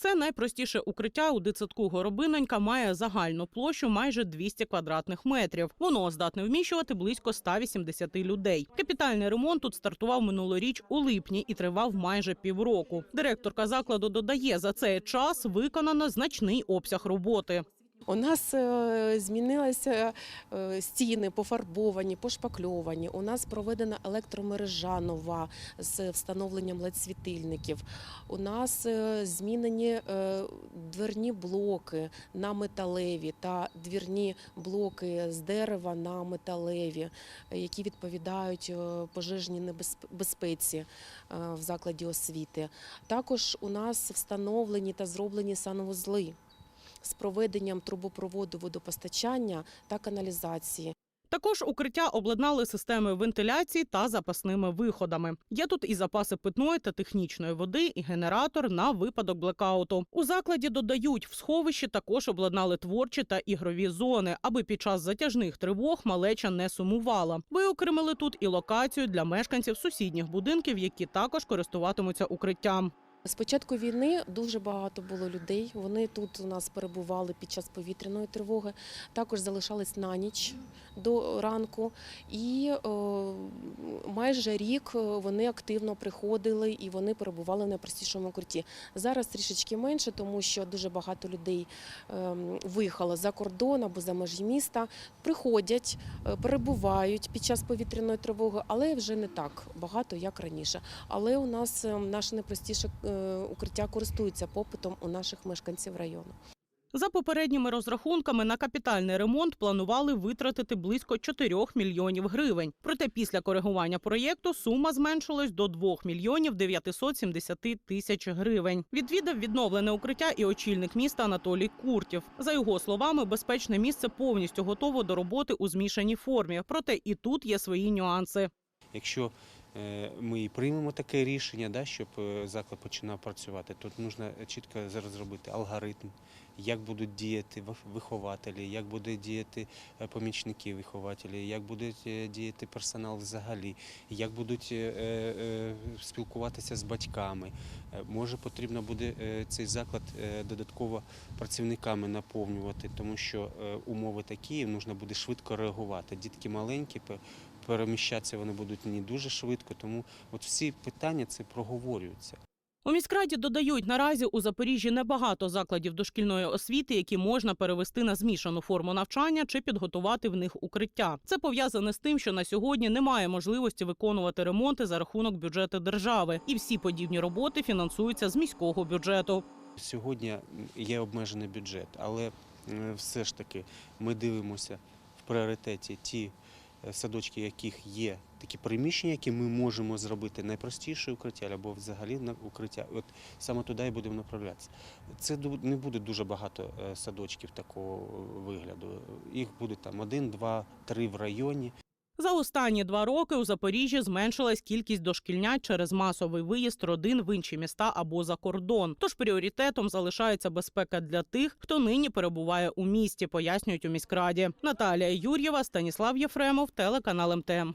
Це найпростіше укриття у дитсадку Горобинонька має загальну площу майже 200 квадратних метрів. Воно здатне вміщувати близько 180 людей. Капітальний ремонт тут стартував минулоріч у липні і тривав майже півроку. Директорка закладу додає, за цей час виконано значний обсяг роботи. У нас е, змінилися е, стіни, пофарбовані, пошпакльовані. У нас проведена електромережа нова з встановленням ледь-світильників. У нас е, змінені дверні блоки на металеві та двірні блоки з дерева на металеві, які відповідають пожежній небезп- безпеці е, в закладі освіти. Також у нас встановлені та зроблені санвузли з проведенням трубопроводу водопостачання та каналізації. Також укриття обладнали системою вентиляції та запасними виходами. Є тут і запаси питної та технічної води, і генератор на випадок блекауту. У закладі додають, в сховищі також обладнали творчі та ігрові зони, аби під час затяжних тривог малеча не сумувала. Виокремили тут і локацію для мешканців сусідніх будинків, які також користуватимуться укриттям. З початку війни дуже багато було людей. Вони тут у нас перебували під час повітряної тривоги, також залишались на ніч до ранку. І е, майже рік е, вони активно приходили і вони перебували в найпростішому укритті. Зараз трішечки менше, тому що дуже багато людей е, виїхало за кордон або за межі міста. Приходять, перебувають під час повітряної тривоги, але вже не так багато, як раніше. Але у нас е, наше найпростіше е, укриття користується попитом у наших мешканців району. За попередніми розрахунками на капітальний ремонт планували витратити близько 4 мільйонів гривень. Проте після коригування проєкту сума зменшилась до 2 мільйонів 970 тисяч гривень. Відвідав відновлене укриття і очільник міста Анатолій Куртів. За його словами, безпечне місце повністю готово до роботи у змішаній формі. Проте і тут є свої нюанси. Якщо ми і приймемо таке рішення, да, щоб е, заклад починав працювати, то потрібно чітко зараз зробити алгоритм, як будуть діяти вих- вихователі, як будуть діяти е, помічники вихователі, як буде е, діяти персонал взагалі, як будуть е, е, спілкуватися з батьками. Е, Може, потрібно буде е, цей заклад е, додатково працівниками наповнювати, тому що е, умови такі, потрібно буде швидко реагувати. Дітки маленькі, переміщатися вони будуть не дуже швидко, тому от всі питання це проговорюються. У міськраді додають, наразі у Запоріжжі небагато закладів дошкільної освіти, які можна перевести на змішану форму навчання чи підготувати в них укриття. Це пов'язане з тим, що на сьогодні немає можливості виконувати ремонти за рахунок бюджету держави, і всі подібні роботи фінансуються з міського бюджету. Сьогодні є обмежений бюджет, але е, все ж таки ми дивимося в пріоритеті ті садочки, яких є такі приміщення, які ми можемо зробити найпростіше укриття або взагалі на укриття. От саме туди і будемо направлятися. Це не буде дуже багато е, садочків такого вигляду. Їх буде там один, два, три в районі. За останні два роки у Запоріжжі зменшилась кількість дошкільнят через масовий виїзд родин в інші міста або за кордон. Тож пріоритетом залишається безпека для тих, хто нині перебуває у місті, пояснюють у міськраді. Наталія Юр'єва, Станіслав Єфремов, телеканал МТМ.